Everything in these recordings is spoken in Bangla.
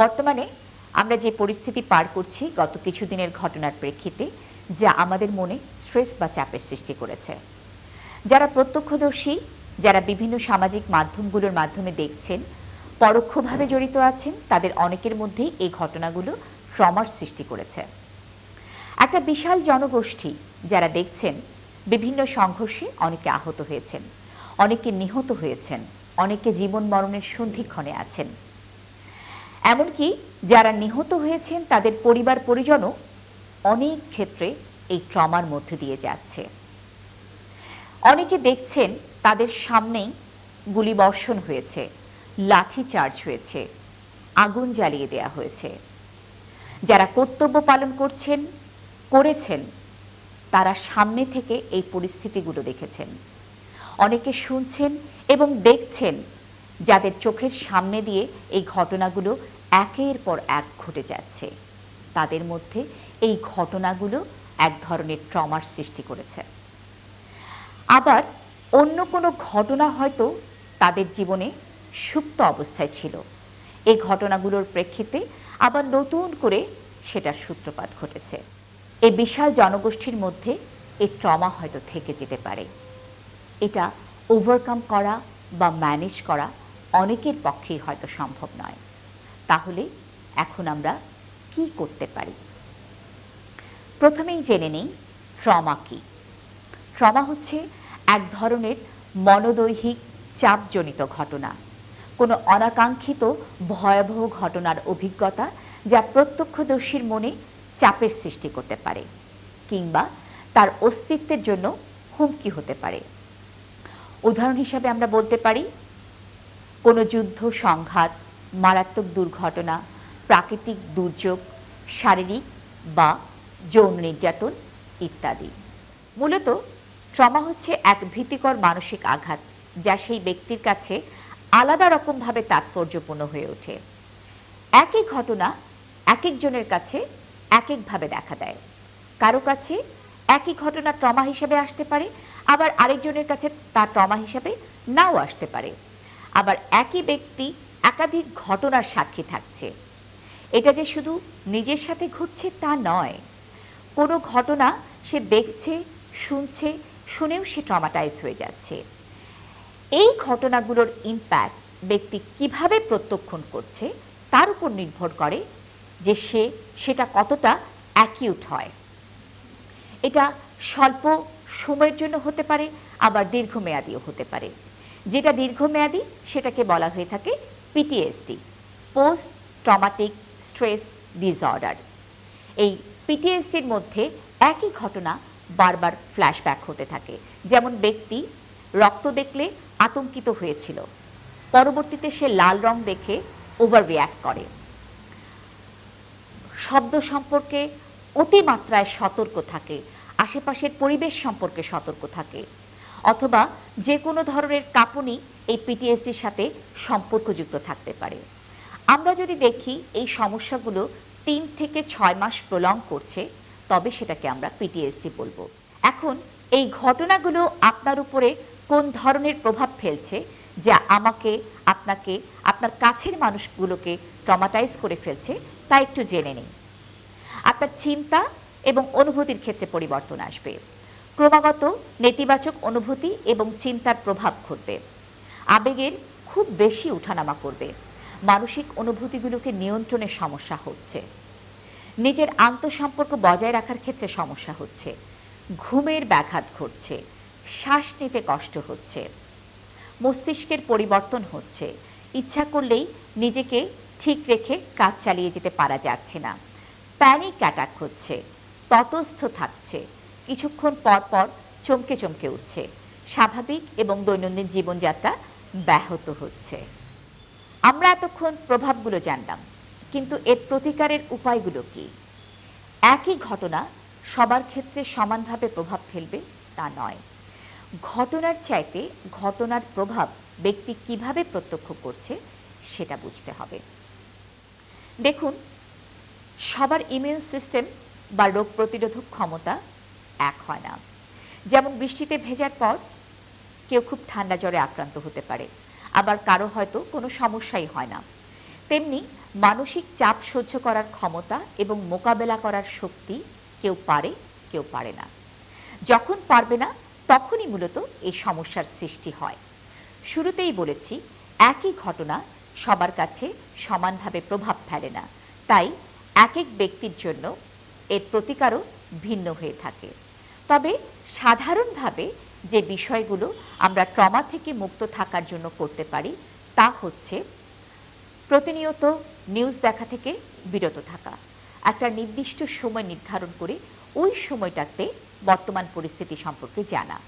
বর্তমানে আমরা যে পরিস্থিতি পার করছি গত কিছুদিনের ঘটনার প্রেক্ষিতে, যা আমাদের মনে স্ট্রেস বা চাপের সৃষ্টি করেছে। যারা প্রত্যক্ষদর্শী, যারা বিভিন্ন সামাজিক মাধ্যমগুলোর মাধ্যমে দেখছেন, পরোক্ষভাবে জড়িত আছেন, তাদের অনেকের মধ্যেই এই ঘটনাগুলো ট্রমার সৃষ্টি করেছে। একটা বিশাল জনগোষ্ঠী যারা দেখছেন, বিভিন্ন সংঘর্ষে অনেকে আহত হয়েছেন, অনেকে নিহত হয়েছেন, অনেকে জীবন মরণের সন্ধিক্ষণে আছেন। এমনকি যারা নিহত হয়েছেন, তাদের পরিবার পরিজনও অনেক ক্ষেত্রে এই ট্রমার মধ্যে দিয়ে যাচ্ছে। অনেকে দেখছেন তাদের সামনেই গুলিবর্ষণ হয়েছে, লাঠি চার্জ হয়েছে, আগুন জ্বালিয়ে দেয়া হয়েছে। যারা কর্তব্য পালন করছেন, করেছেন, তারা সামনে থেকে এই পরিস্থিতিগুলো দেখেছেন। অনেকে শুনছেন এবং দেখছেন যাদের চোখের সামনে দিয়ে এই ঘটনাগুলো একের পর এক ঘটে যাচ্ছে। তাদের মধ্যে এই ঘটনাগুলো এক ধরনের ট্রমার সৃষ্টি করেছে। আবার অন্য কোনো ঘটনা হয়তো তাদের জীবনে সুপ্ত অবস্থায় ছিল। এই ঘটনাগুলোর প্রেক্ষিতে আবার নতুন করে সেটার সূত্রপাত ঘটেছে। এই বিশাল জনগোষ্ঠীর মধ্যে এই ট্রমা হয়তো থেকে যেতে পারে। এটা ওভারকাম করা বা ম্যানেজ করা অনেকের পক্ষেই হয়তো সম্ভব নয়। তাহলে এখন আমরা কি করতে পারি? প্রথমেই জেনে নেই, ট্রমা কি? ট্রমা হচ্ছে এক ধরনের মনোদৈহিক চাপজনিত ঘটনা। কোনো অনাকাঙ্ক্ষিত ভয়াবহ ঘটনার অভিজ্ঞতা যা প্রত্যক্ষদর্শীর মনে চাপের সৃষ্টি করতে পারে, কিংবা তার অস্তিত্বের জন্য হুমকি হতে পারে। উদাহরণ হিসাবে আমরা বলতে পারি, কোনো যুদ্ধ, সংঘাত মারাত্মক দুর্ঘটনা, প্রাকৃতিক দুর্যোগ, শারীরিক বা যৌন নির্যাতন ইত্যাদি। মূলত ট্রমা হচ্ছে এক ভীতিকর মানসিক আঘাত যা সেই ব্যক্তির কাছে আলাদা রকমভাবে তাৎপর্যপূর্ণ হয়ে ওঠে। একই ঘটনা এক একজনের কাছে এক একভাবে দেখা দেয়। কারও কাছে একই ঘটনা ট্রমা হিসেবে আসতে পারে, আবার আরেকজনের কাছে তা ট্রমা হিসেবে নাও আসতে পারে। আবার একই ব্যক্তি একাধিক ঘটনার সাক্ষী থাকছে। এটা যে শুধু নিজের সাথে ঘটছে তা নয়। কোনো ঘটনা সে দেখছে, শুনছে, শুনেও সে ট্রমাটাইজ হয়ে যাচ্ছে। এই ঘটনাগুলোর ইম্প্যাক্ট ব্যক্তি কীভাবে প্রত্যক্ষণ করছে তার উপর নির্ভর করে যে সে সেটা কতটা অ্যাকিউট হয়। এটা স্বল্প সময়ের জন্য হতে পারে, আবার দীর্ঘমেয়াদীও হতে পারে। যেটা দীর্ঘমেয়াদী সেটাকে বলা হয়ে থাকে PTSD post traumatic stress disorder এই পিটিএসডির মধ্যে একই ঘটনা বারবার ফ্ল্যাশব্যাক হতে থাকে। যেমন ব্যক্তি রক্ত দেখলে আতঙ্কিত হয়েছিল। পরবর্তীতে সে লাল রং দেখে ওভার রিয়্যাক্ট করে। শব্দ সম্পর্কে অতিমাত্রায় সতর্ক থাকে। আশেপাশের পরিবেশ সম্পর্কে সতর্ক থাকে। অথবা যে কোনো ধরনের কাঁপুনি এই পিটিএসডির সাথে সম্পর্কযুক্ত থাকতে পারে। আমরা যদি দেখি এই সমস্যাগুলো তিন থেকে ছয় মাস প্রলং করছে, তবে সেটাকে আমরা পিটিএসডি বলব। এখন এই ঘটনাগুলো আপনার উপরে কোন ধরনের প্রভাব ফেলছে যা আমাকে, আপনাকে, আপনার কাছের মানুষগুলোকে ট্রমাটাইজ করে ফেলছে, তা একটু জেনে নিন। আপনার চিন্তা এবং অনুভূতির ক্ষেত্রে পরিবর্তন আসবে। ক্রমাগত নেতিবাচক অনুভূতি এবং চিন্তার প্রভাব ঘটবে। আবেগের খুব বেশি উঠানামা করবে। মানসিক অনুভূতিগুলোকে নিয়ন্ত্রণের সমস্যা হচ্ছে। নিজের আন্তঃসম্পর্ক বজায় রাখার ক্ষেত্রে সমস্যা হচ্ছে। ঘুমের ব্যাঘাত ঘটছে। শ্বাস নিতে কষ্ট হচ্ছে। মস্তিষ্কের পরিবর্তন হচ্ছে। ইচ্ছা করলেই নিজেকে ঠিক রেখে কাজ চালিয়ে যেতে পারা যাচ্ছে না। প্যানিক অ্যাটাক হচ্ছে। তটস্থ থাকছে। কিছুক্ষণ পর পর চমকে চমকে উঠছে। স্বাভাবিক এবং দৈনন্দিন জীবনযাত্রা ব্যাহত হচ্ছে। আমরা এতক্ষণ প্রভাবগুলো জানলাম, কিন্তু এর প্রতিকারের উপায়গুলো কি? একই ঘটনা সবার ক্ষেত্রে সমানভাবে প্রভাব ফেলবে তা নয়। ঘটনার চাইতে ঘটনার প্রভাব ব্যক্তি কীভাবে প্রত্যক্ষ করছে সেটা বুঝতে হবে। দেখুন, সবার ইমিউন সিস্টেম বা রোগ প্রতিরোধক ক্ষমতা এক হয় না। যেমন বৃষ্টিতে ভেজার পর কেউ খুব ঠান্ডা জ্বরে আক্রান্ত হতে পারে, আবার কারও হয়তো কোনো সমস্যাই হয় না। তেমনি মানসিক চাপ সহ্য করার ক্ষমতা এবং মোকাবেলা করার শক্তি কেউ পারে কেউ পারে না। যখন পারবে না, তখনই মূলত এই সমস্যার সৃষ্টি হয়। শুরুতেই বলেছি, একই ঘটনা সবার কাছে সমানভাবে প্রভাব ফেলে না। তাই এক এক ব্যক্তির জন্য এর প্রতিকারও ভিন্ন হয়ে থাকে। তবে সাধারণভাবে যে বিষয়গুলো আমরা ট্রমা থেকে মুক্ত থাকার জন্য করতে পারি, তা হচ্ছে প্রতিনিয়ত নিউজ দেখা থেকে বিরত থাকা। একটা নির্দিষ্ট সময় নির্ধারণ করে ওই সময়টাতে বর্তমান পরিস্থিতি সম্পর্কে জানা।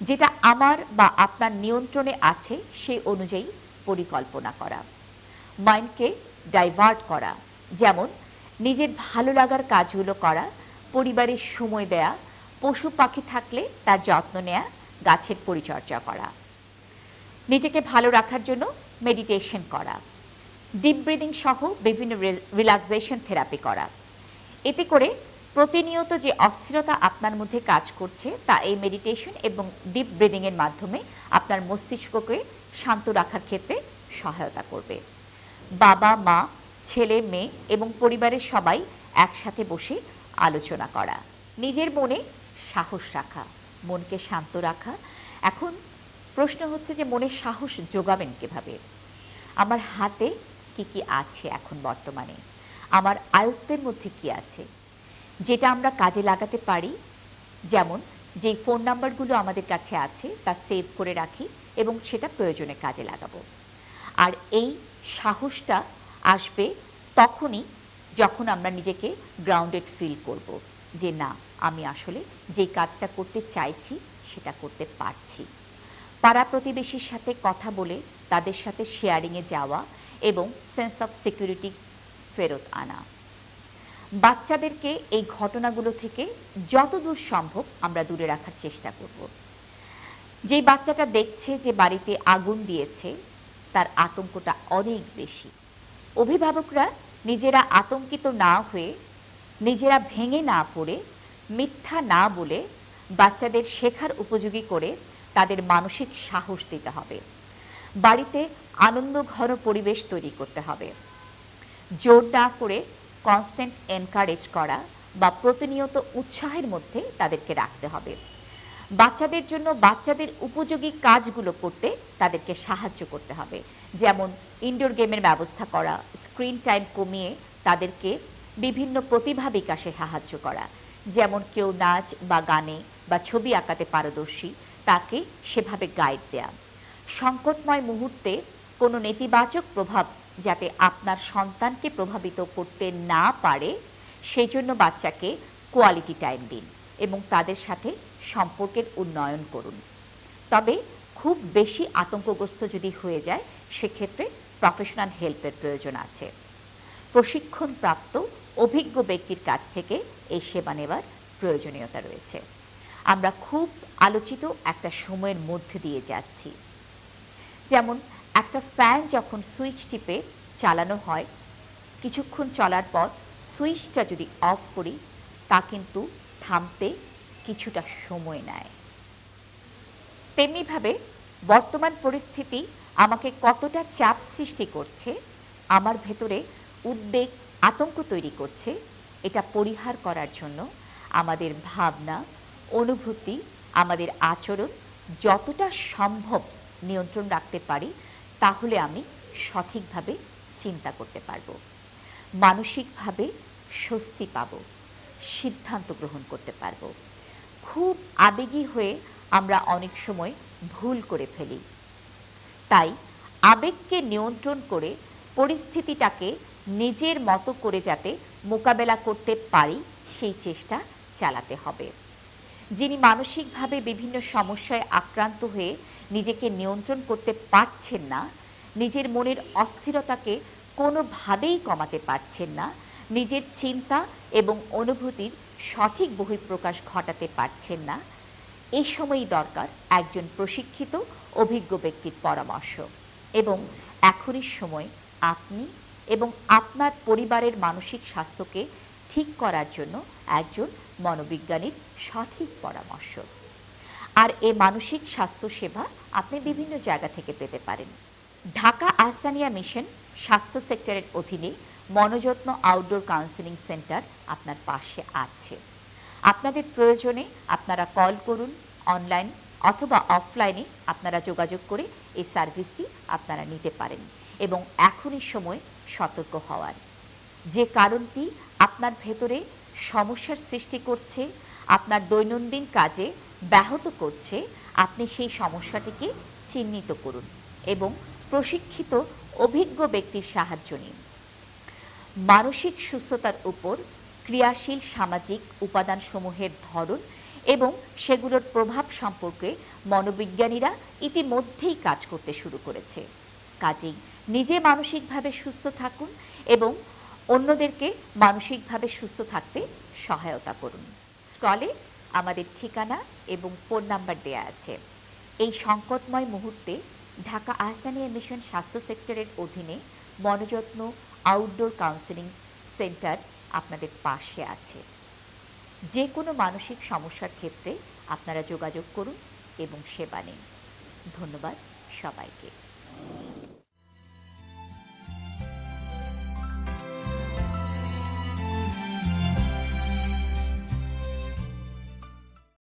যেটা আমার বা আপনার নিয়ন্ত্রণে আছে সেই অনুযায়ী পরিকল্পনা করা। মাইন্ডকে ডাইভার্ট করা। যেমন, নিজের ভালো লাগার কাজগুলো করা, পরিবারের সময় দেয়া পশু পাখি থাকলে তার যত্ন নেয়া, গাছের পরিচর্যা করা। নিজেকে ভালো রাখার জন্য মেডিটেশন করা। ডিপ ব্রিদিং সহ বিভিন্ন রিল্যাক্সেশন থেরাপি করা। এতে করে প্রতিনিয়ত যে অস্থিরতা আপনার মধ্যে কাজ করছে, তা এই মেডিটেশন এবং ডিপ ব্রিদিংয়ের মাধ্যমে আপনার মস্তিষ্ককে শান্ত রাখার ক্ষেত্রে সহায়তা করবে। বাবা, মা, ছেলে, মেয়ে এবং পরিবারের সবাই একসাথে বসে আলোচনা করা। নিজের মনে সাহস রাখা, মনকে শান্ত রাখা। এখন প্রশ্ন হচ্ছে যে মনে সাহস যোগাবেন কীভাবে? আমার হাতে কি কি আছে এখন বর্তমানে? আমার আয়ত্তের মধ্যে কি আছে? যেটা আমরা কাজে লাগাতে পারি, যেমন যেই ফোন নাম্বারগুলো আমাদের কাছে আছে, তা সেভ করে রাখি এবং সেটা প্রয়োজনে কাজে লাগাবো। আর এই সাহসটা আসবে তখনই যখন আমরা নিজেকে গ্রাউন্ডেড ফিল করব। যে না, আমি আসলে যেই কাজটা করতে চাইছি, সেটা করতে পারছি। পাড়া প্রতিবেশীর সাথে কথা বলে, তাদের সাথে শেয়ারিংয়ে যাওয়া এবং সেন্স অফ সিকিউরিটি ফেরত আনা। বাচ্চাদেরকে এই ঘটনাগুলো থেকে যতদূর সম্ভব আমরা দূরে রাখার চেষ্টা করব। যে বাচ্চাটা দেখছে যে বাড়িতে আগুন দিয়েছে, তার আতঙ্কটা অনেক বেশি। অভিভাবকরা নিজেরা আতঙ্কিত না হয়ে নিজেরা ভেঙে না পড়ে, মিথ্যা না বলে বাচ্চাদের শেখার উপযোগী করে তাদের মানসিক সাহস দিতে হবে। বাড়িতে আনন্দ ঘন পরিবেশ তৈরি করতে হবে। জোর না করে কনস্ট্যান্ট এনকারেজ করা বা প্রতিনিয়ত উৎসাহের মধ্যে তাদেরকে রাখতে হবে। বাচ্চাদের জন্য বাচ্চাদের উপযোগী কাজগুলো করতে তাদেরকে সাহায্য করতে হবে। যেমন ইনডোর গেমের ব্যবস্থা করা স্ক্রিন টাইম কমিয়ে তাদেরকে বিভিন্ন প্রতিভা বিকাশে সাহায্য করা। যেমন কেউ নাচ বা গানে বা ছবি আঁকাতে পারদর্শী, তাকে সেভাবে গাইড দেয়া। সংকটময় মুহূর্তে কোনো নেতিবাচক প্রভাব যাতে আপনার সন্তানকে প্রভাবিত করতে না পারে, সেই জন্য বাচ্চাকে কোয়ালিটি টাইম দিন এবং তাদের সাথে সম্পর্কের উন্নয়ন করুন। তবে খুব বেশি আতঙ্কগ্রস্ত যদি হয়ে যায়, সেক্ষেত্রে প্রফেশনাল হেল্পের প্রয়োজন আছে। প্রশিক্ষণপ্রাপ্ত, অভিজ্ঞ ব্যক্তির কাছ থেকে এই সেবা নেওয়ার প্রয়োজনীয়তা রয়েছে। আমরা খুব আলোচিত একটা সময়ের মধ্যে দিয়ে যাচ্ছি। যেমন, একটা ফ্যান যখন সুইচ টিপে চালানো হয়, কিছুক্ষণ চলার পর সুইচটা যদি অফ করি, তা কিন্তু থামতে কিছুটা সময় নেয়। তেমনিভাবে বর্তমান পরিস্থিতি আমাকে কতটা চাপ সৃষ্টি করছে, আমার ভেতরে উদ্বেগ, আতঙ্ক তৈরি করছে, এটা পরিহার করার জন্য আমাদের ভাবনা, অনুভূতি, আমাদের আচরণ যতটা সম্ভব নিয়ন্ত্রণ রাখতে পারি, তাহলে আমি সঠিকভাবে চিন্তা করতে পারব। মানসিকভাবে স্বস্তি পাব, সিদ্ধান্ত গ্রহণ করতে পারব। খুব আবেগী হয়ে আমরা অনেক সময় ভুল করে ফেলি। তাই আবেগকে নিয়ন্ত্রণ করে পরিস্থিতিটাকে নিজের মতো করে যাতে মোকাবেলা করতে পারি, সেই চেষ্টা চালাতে হবে। যিনি মানসিকভাবে বিভিন্ন সমস্যায় আক্রান্ত হয়ে নিজেকে নিয়ন্ত্রণ করতে পারছেন না, নিজের মনের অস্থিরতাকে কোনোভাবেই কমাতে পারছেন না, নিজের চিন্তা এবং অনুভূতির সঠিক বহিঃপ্রকাশ ঘটাতে পারছেন না এই সময়ই দরকার একজন প্রশিক্ষিত, অভিজ্ঞ ব্যক্তির পরামর্শ। এবং এখনই সময় আপনি এবং আপনার পরিবারের মানসিক স্বাস্থ্যকে ঠিক করার জন্য একজন মনোবিজ্ঞানীর সঠিক পরামর্শ। আর এ মানসিক স্বাস্থ্য সেবা আপনি বিভিন্ন জায়গা থেকে পেতে পারেন। ঢাকা আহসানিয়া মিশন স্বাস্থ্য সেক্টরের অধীনে মনোযত্ন আউটডোর কাউন্সেলিং সেন্টার আপনার পাশে আছে। আপনাদের প্রয়োজনে আপনারা কল করুন অনলাইন অথবা অফলাইনে আপনারা যোগাযোগ করে এই সার্ভিসটি আপনারা নিতে পারেন। এবং এখনই সময় সতর্ক হওয়ার। যে কারণটি আপনার ভেতরে সমস্যার সৃষ্টি করছে, আপনার দৈনন্দিন কাজে ব্যাহত করছে, আপনি সেই সমস্যাটিকে চিহ্নিত করুন এবং প্রশিক্ষিত, অভিজ্ঞ ব্যক্তির সাহায্য নিন। মানসিক সুস্থতার উপর ক্রিয়াশীল সামাজিক উপাদানসমূহের ধরন এবং সেগুলোর প্রভাব সম্পর্কে মনোবিজ্ঞানীরা ইতিমধ্যেই কাজ করতে শুরু করেছে। কাজেই নিজে মানসিকভাবে সুস্থ থাকুন এবং অন্যদেরকে মানসিকভাবে সুস্থ থাকতে সহায়তা করুন। স্ক্রলে আমাদের ঠিকানা এবং ফোন নাম্বার দেয়া আছে। এই সংকটময় মুহূর্তে ঢাকা আহসানিয়া মিশন স্বাস্থ্য সেক্টরের অধীনে মনোযত্ন আউটডোর কাউন্সেলিং সেন্টার আপনাদের পাশে আছে। যে কোনো মানসিক সমস্যার ক্ষেত্রে আপনারা যোগাযোগ করুন এবং সেবা নিন। ধন্যবাদ সবাইকে।